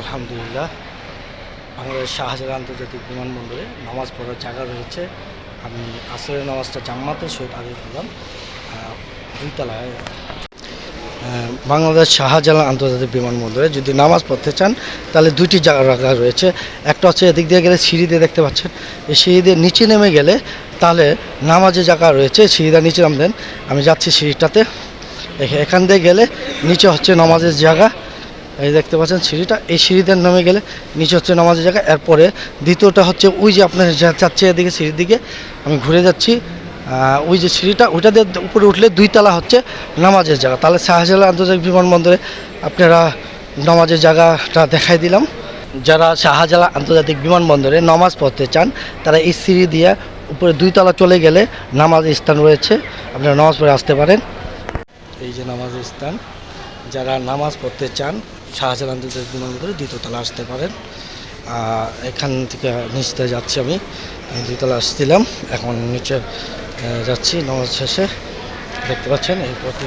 আলহামদুলিল্লাহ। বাংলাদেশ শাহজালাল আন্তর্জাতিক বিমানবন্দরে নামাজ পড়ার জায়গা রয়েছে। আমি আসরের নামাজটা জাম্মাতের সহিত আদায় করলাম। দুইতলায়। বাংলাদেশ শাহজালাল আন্তর্জাতিক বিমানবন্দরে যদি নামাজ পড়তে চান, তাহলে দুইটি জায়গা রাখা রয়েছে। একটা হচ্ছে এদিক দিয়ে গেলে সিঁড়ি দিয়ে দেখতে পাচ্ছেন। এই সিঁড়ি দিয়ে নিচে নেমে গেলে তাহলে নামাজের জায়গা রয়েছে। সিঁড়িটা নিচে নামবেন আমি যাচ্ছি সিঁড়িটাতে। এখান দিয়ে গেলে নিচে হচ্ছে নামাজের জায়গা। এই দেখতে পাচ্ছেন সিঁড়িটা। এই সিঁড়িতে নামে গেলে নিচে হচ্ছে নামাজের জায়গা। এরপরে দ্বিতীয়টা হচ্ছে ওই যে আপনার যাচ্ছে এদিকে সিঁড়ির দিকে, আমি ঘুরে যাচ্ছি। ওই যে সিঁড়িটা, ওইটা দিয়ে উপরে উঠলে দুই তলা হচ্ছে নামাজের জায়গা। তাহলে শাহজালাল আন্তর্জাতিক বিমানবন্দরে আপনারা নামাজের জায়গাটা দেখাই দিলাম। যারা শাহজালা আন্তর্জাতিক বিমানবন্দরে নামাজ পড়তে চান, তারা এই সিঁড়ি দিয়ে উপরে দুই তলা চলে গেলে নামাজের স্থান রয়েছে। আপনারা নামাজ পড়ে আসতে পারেন। এই যে নামাজের স্থান। যারা নামাজ পড়তে চান শাহজালাল আন্তর্জাতিক বিমানবন্দরে দ্বিতীয়তলা আসতে পারেন। এখান থেকে নিচতে যাচ্ছি আমি। আমি দ্বিতলা আসছিলাম, এখন নিচে যাচ্ছি, নামাজ শেষে। দেখতে পাচ্ছেন, এই পথে